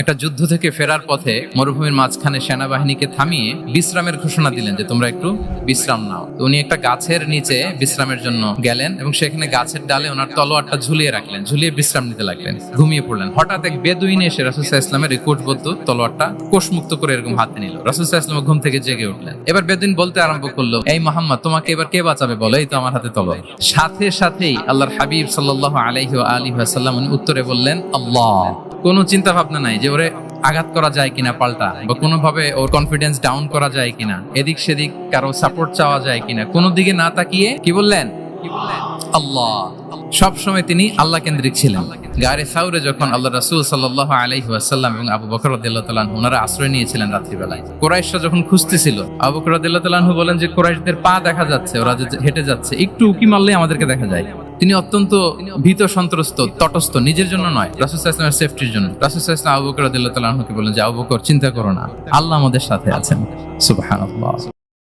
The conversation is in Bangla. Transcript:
একটা যুদ্ধ থেকে ফেরার পথে মরুভূমির মাঝখানে সেনাবাহিনীকে থামিয়ে বিশ্রামের ঘোষণা দিলেন যে তোমরা একটু বিশ্রাম নাও। তো উনি একটা গাছের নিচে বিশ্রামের জন্য গেলেন এবং সেখানে গাছের ডালে ওনার তলোয়ারটা ঝুলিয়ে রাখলেন, ঝুলিয়ে বিশ্রাম নিতে লাগলেন, ঘুমিয়ে পড়লেন। হঠাৎ এক বেদুইন এসে রাসুসাহ ইসলামের কোটবদ্ধ তলোয়ারটা কোষমুক্ত করে এরকম হাতে নিল। রাসুসাহ ইসলাম ঘুম থেকে জেগে উঠলেন। এবার বেদুইন বলতে আরম্ভ করল, এই মোহাম্মদ, তোমাকে এবার কে বাঁচাবে বলো? এই তো আমার হাতে তলোয়ার। সাথে সাথেই আল্লাহর হাবিব সাল্লাহ আলাইহি আলী সাল্লাম উনি উত্তরে বললেন, আল্লাহ। কোনো চিন্তা ভাবনা নাই যে ওরে আঘাত করা যায় কিনা পাল্টা, বা কোনোভাবে ওর কনফিডেন্স ডাউন করা যায় কিনা, এদিক সেদিক কারও সাপোর্ট চাওয়া যায় কিনা, কোনো দিকে না তাকিয়ে কি বললেন? আল্লাহ। সব সময় তিনি আল্লাহ কেন্দ্রিক ছিলেন। গারে সাউরে যখন আল্লাহ রাসূল সাল্লাল্লাহু আলাইহি ওয়াসাল্লাম এবং আবু বকর রাদিয়াল্লাহু ওনারা আশ্রয় নিয়েছিলেন রাত্রিবেলায়, কুরাইশরা যখন খুঁজতেছিল, আবু বকর রাদিয়াল্লাহু বলেন যে কোরাইশদের পা দেখা যাচ্ছে, ওরা হেঁটে যাচ্ছে, একটু উকি মারলেই আমাদেরকে দেখা যায়। তিনি অত্যন্ত ভীত, সন্ত্রস্ত, তটস্থ, নিজের জন্য নয় সাল্লাল্লাহু সেফটির জন্য। রাসূল আবুকর তাআলা বলেন যে, আবু বকর, চিন্তা করো না। আল্লাহ আমাদের সাথে আছেন। সুবহানাল্লাহ।